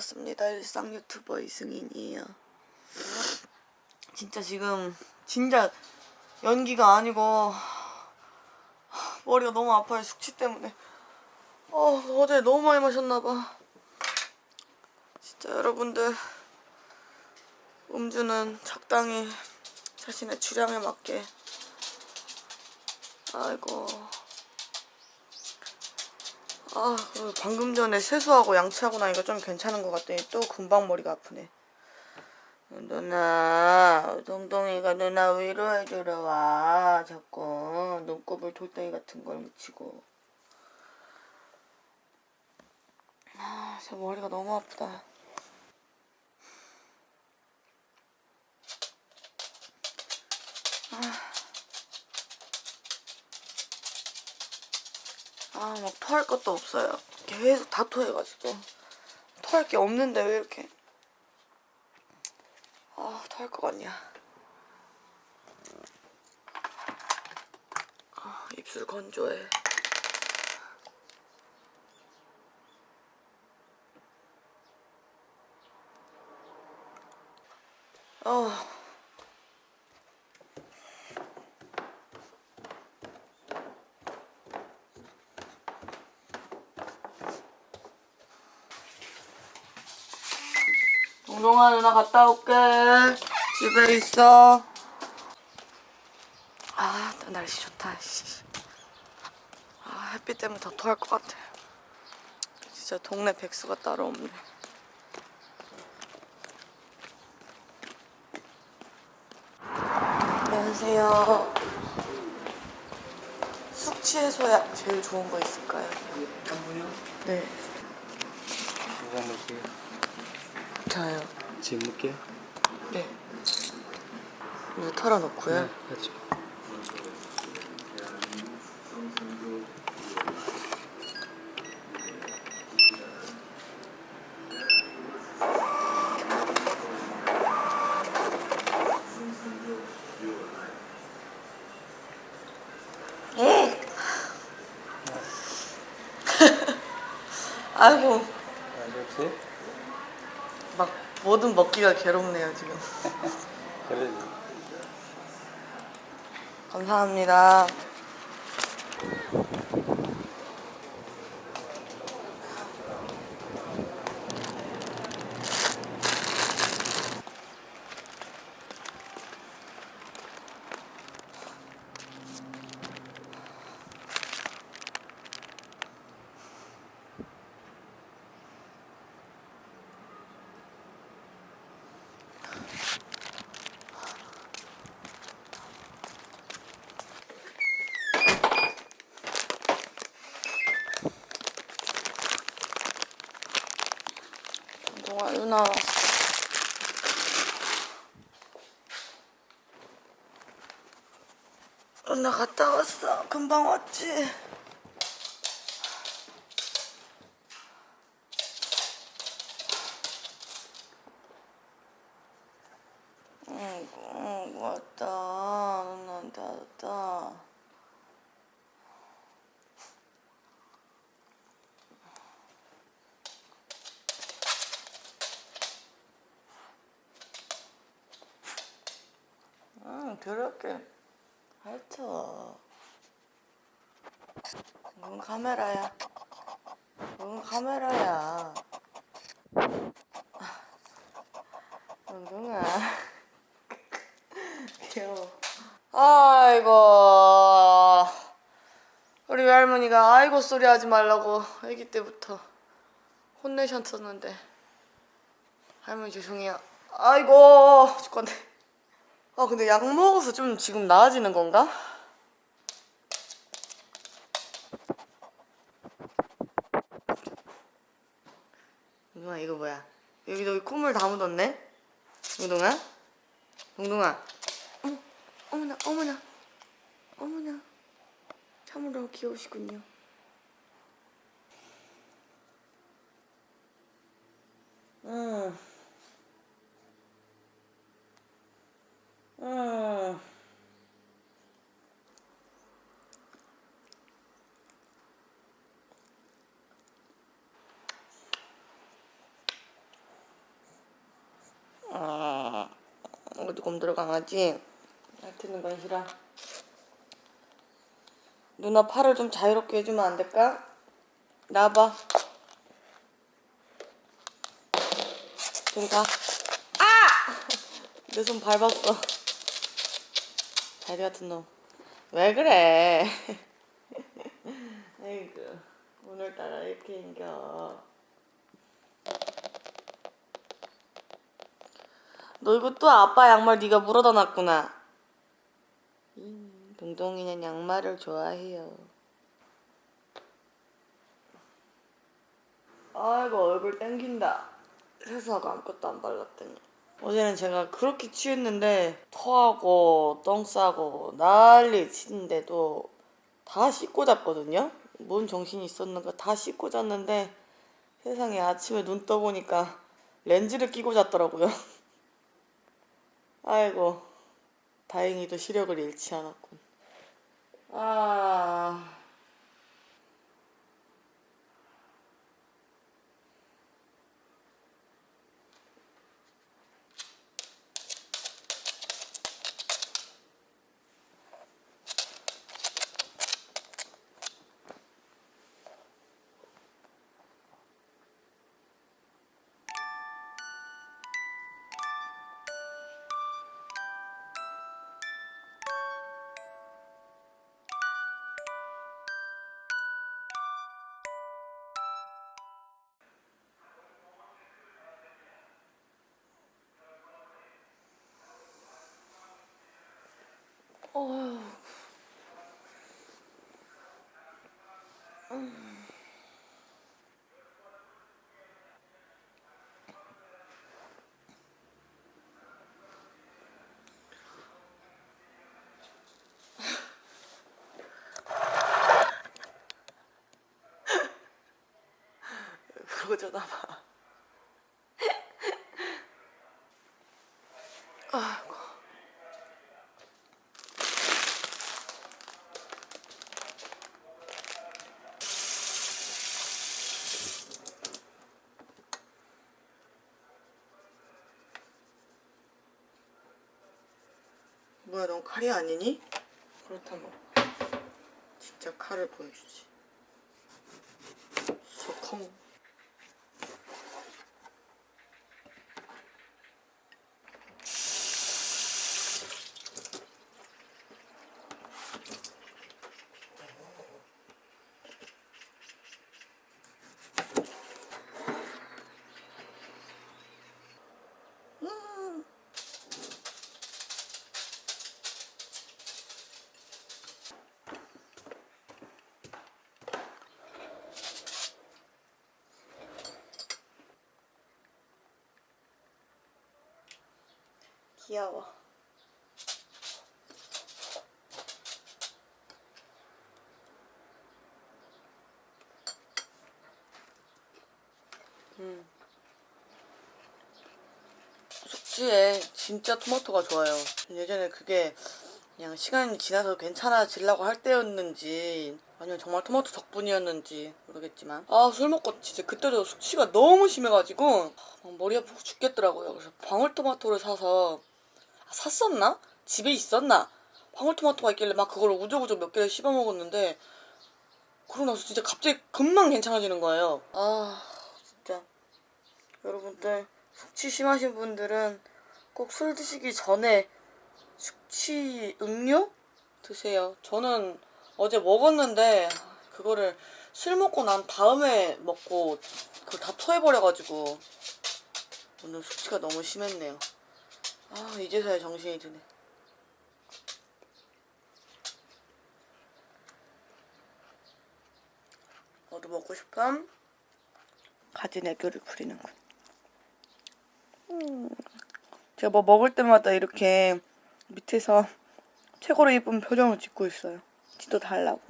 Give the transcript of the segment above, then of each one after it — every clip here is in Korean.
스타일상 유튜버 이승인이에요. 진짜 지금 진짜 연기가 아니고 머리가 너무 아파요 숙취 때문에. 어 어제 너무 많이 마셨나봐. 진짜 여러분들 음주는 적당히 자신의 주량에 맞게. 아이고. 아, 방금 전에 세수하고 양치하고 나니까 좀 괜찮은 것 같더니 또 금방 머리가 아프네. 누나, 동동이가 누나 위로해주러 와. 자꾸 눈곱을 돌덩이 같은 걸 묻히고. 아, 저 머리가 너무 아프다. 아, 막 토할 것도 없어요. 계속 다 토해가지고. 토할 게 없는데 왜 이렇게. 아, 토할 것 같냐. 아, 입술 건조해. 어. 동동아 누나 갔다 올게. 집에 있어. 아, 또 날씨 좋다. 씨. 아, 햇빛 때문에 더 토할 것 같아. 진짜 동네 백수가 따로 없네. 안녕하세요. 숙취 해소약 제일 좋은 거 있을까요? 네? 저요. 지금 먹게요? 네. 이거 털어놓고요. 같이. 예. 아이고, 아, 없어요? 막 뭐든 먹기가 괴롭네요 지금. 그래도 감사합니다. 동 아 누나. 누나 갔다 왔어. 금방 왔지. 응, 응, 왔다. 누나한테 왔다. 응, 그렇게 핥어. 이건 카메라야. 이건 카메라야. 은둥아. 귀여워. 아이고. 우리 외할머니가 아이고 소리 하지 말라고 아기 때부터 혼내셨었는데. 할머니 죄송해요. 아이고 죽겠네. 아 근데 약 먹어서 좀 지금 나아지는 건가? 동동아 이거 뭐야? 여기 여기 콧물 다 묻었네? 동동아? 동동아 어머 어머나 어머나 어머나 참으로 귀여우시군요 음. 음. 좀 들어가야지. 핥는 건 싫어. 누나 팔을 좀 자유롭게 해주면 안 될까? 나와봐. 저리 가. 아! 내 손 밟았어. 다리 같은 놈. 왜 그래? 아이고, 오늘따라 이렇게 생겨. 너 이거 또 아빠 양말 네가 물어다 놨구나. 음, 동동이는 양말을 좋아해요. 아이고 얼굴 땡긴다. 세수하고 아무것도 안 발랐더니. 어제는 제가 그렇게 취했는데 토하고 똥 싸고 난리 치는데도 다 씻고 잤거든요. 뭔 정신이 있었는가 다 씻고 잤는데 세상에 아침에 눈 떠보니까 렌즈를 끼고 잤더라고요. 아이고 다행히도 시력을 잃지 않았군. 아 어휴. 그러고 쳐다봐. 아 뭐야, 넌 칼이 아니니? 그렇다면 진짜 칼을 보여주지. 소콩. 귀여워. 음. 숙취에 진짜 토마토가 좋아요. 예전에 그게 그냥 시간이 지나서 괜찮아지려고 할 때였는지 아니면 정말 토마토 덕분이었는지 모르겠지만 아 술 먹고 진짜 그때도 숙취가 너무 심해가지고 막 머리 아프고 죽겠더라고요. 그래서 방울토마토를 사서 아, 샀었나? 집에 있었나? 방울토마토가 있길래 막 그걸 우적우적 몇 개를 씹어 먹었는데 그러고 나서 진짜 갑자기 금방 괜찮아지는 거예요. 아 진짜 여러분들 숙취 심하신 분들은 꼭 술 드시기 전에 숙취 음료 드세요. 저는 어제 먹었는데 그거를 술 먹고 난 다음에 먹고 그걸 다 토해버려가지고 오늘 숙취가 너무 심했네요. 아 이제서야 정신이 드네. 너도 먹고 싶음? 가진 애교를 부리는군. 음. 제가 뭐 먹을 때마다 이렇게 밑에서 최고로 예쁜 표정을 짓고 있어요. 지도 달라고.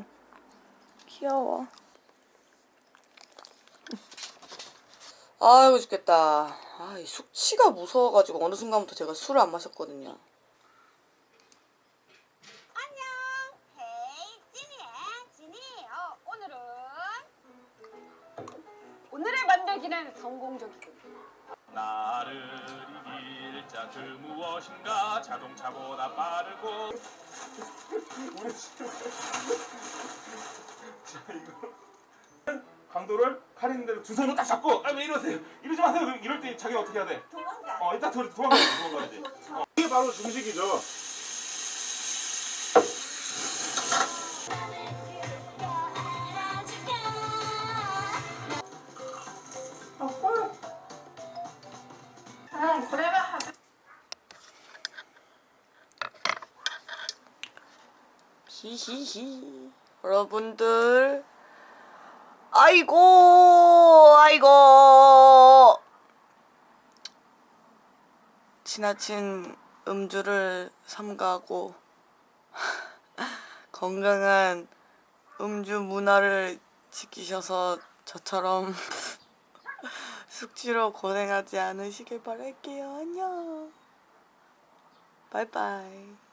귀여워. 아이고 죽겠다. 아, 이 숙취가 무서워가지고 어느 순간부터 제가 술을 안 마셨거든요. 안녕. 헤이 찐이야 찐이. 어, 오늘은 오늘의 만들기는 성공적이군. 나를 이길 자 자동차들 무엇인가 자동차보다 빠르고 자 이거 강도를 가리는 대로 두 손으로 딱 잡고 아 왜 이러세요 이러지 마세요 그럼 이럴 때 자기가 어떻게 해야 돼? 도망가. 어 일단 도- 도망가야지 도망가야지 어, 이게 바로 중식이죠 히히히. 여러분들. 아이고, 아이고. 지나친 음주를 삼가하고 건강한 음주 문화를 지키셔서 저처럼 숙취로 고생하지 않으시길 바랄게요. 안녕. 바이바이.